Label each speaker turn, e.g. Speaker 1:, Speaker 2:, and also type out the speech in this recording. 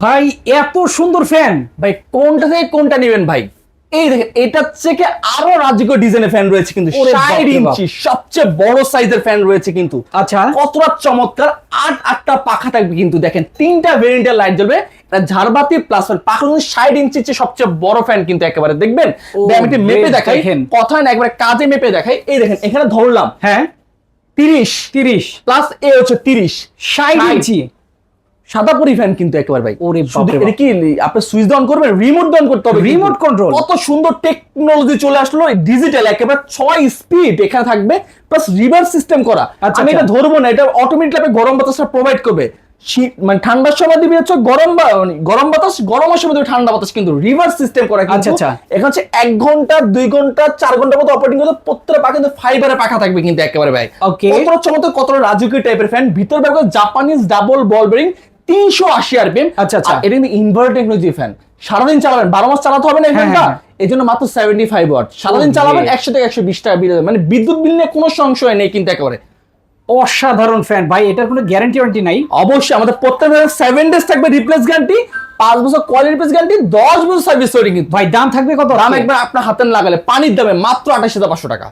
Speaker 1: ভাই এত সুন্দর ফ্যান
Speaker 2: ভাই কোনটা থেকে কোনটা নেবেন ভাই? এই দেখেন এটার থেকে আরও রাজকীয় ডিজাইনের ফ্যান রয়েছে কিন্তু ষাট ইঞ্চি সবচেয়ে বড় সাইজের ফ্যান রয়েছে কিন্তু।
Speaker 1: আচ্ছা।
Speaker 2: কতটা চমৎকার আট আটটা পাখা থাকবে কিন্তু দেখেন তিনটা ভেরিয়েন্টের লাইট জ্বলবে। ঝাড়বাতি প্লাস পাখা কিন্তু ষাট ইঞ্চির চেয়ে সবচেয়ে বড় ফ্যান কিন্তু একেবারে দেখবেন? আমি মেপে দেখাই। কথা না একবারে কাজে মেপে দেখাই। এই দেখেন এখানে ধরলাম।
Speaker 1: হ্যাঁ।
Speaker 2: তিরিশ
Speaker 1: তিরিশ।
Speaker 2: প্লাস এ হচ্ছে তিরিশ।
Speaker 1: ষাট। ইঞ্চি।
Speaker 2: সাদা পরি ফ্যান কিন্তু একেবারে ভাই
Speaker 1: ওরে বাপরে
Speaker 2: এটা কি আপনি সুইচ অন করবেন রিমোট অন করতে হবে কিন্তু।
Speaker 1: control।
Speaker 2: কত সুন্দর টেকনোলজি চলে আসলো ডিজিটাল একেবারে ছয় স্পিড এখানে থাকবে প্লাস রিভার্স সিস্টেম করা
Speaker 1: আচ্ছা,
Speaker 2: আমি এটা
Speaker 1: আচ্ছা।
Speaker 2: ধরবো না এটা অটোমেটিক আপনি গরম বাতাসটা প্রোভাইড করবে শীত মানে ঠান্ডার সময় দিবে হচ্ছে গরম বা মানে গরম বাতাস গরমের সময় দিবে ঠান্ডা বাতাস কিন্তু রিভার্স সিস্টেম করা কিন্তু
Speaker 1: আচ্ছা, আচ্ছা।
Speaker 2: এখানে হচ্ছে এক ঘণ্টা দুই ঘণ্টা চার ঘণ্টার মতো অপারেটিং করতে প্রত্যেকটা পাখা কিন্তু ফাইবারে পাখা থাকবে কিন্তু একেবারে ভাই
Speaker 1: ওকে
Speaker 2: কতটা চমৎকার কতটা রাজকীয় টাইপের ফ্যান ভিতর ব্যবহার জাপানিজ ডাবল বল বেরিং তিনশো আশি আরপিএম।
Speaker 1: আচ্ছা, আচ্ছা।
Speaker 2: এটা কিন্তু ইনভার্টার টেকনোলজি ফ্যান সারাদিন চালাবেন। বারো মাস চালাতে হবে না এই
Speaker 1: হ্যাঁ,
Speaker 2: ফ্যানটা?
Speaker 1: হ্যাঁ,
Speaker 2: এই জন্য মাত্র সেভেন্টি ফাইভ ওয়াট সারাদিন চালাবেন একশো থেকে একশো বিশ টাকা বিল। মানে বিদ্যুৎ বিল নিয়ে কোনো সংশয় নেই কিন্তু একেবারে।
Speaker 1: অসাধারণ ফ্যান ভাই এটার কোনো গ্যারান্টি ওয়ারেন্টি নাই।
Speaker 2: অবশ্যই আমাদের প্রত্যেক সেভেন ডেজ থাকবে রিপ্লেস গ্যারান্টি পাঁচ বছর কোয়ালিটি রিপ্লেস গ্যারান্টি দশ বছর সার্ভিস ওয়ারেন্টি
Speaker 1: ভাই দাম থাকবে কত?
Speaker 2: দাম একবার আপনার হাতে লাগালে পানির দামে মাত্র আঠাশ হাজার পাঁচশো টাকা।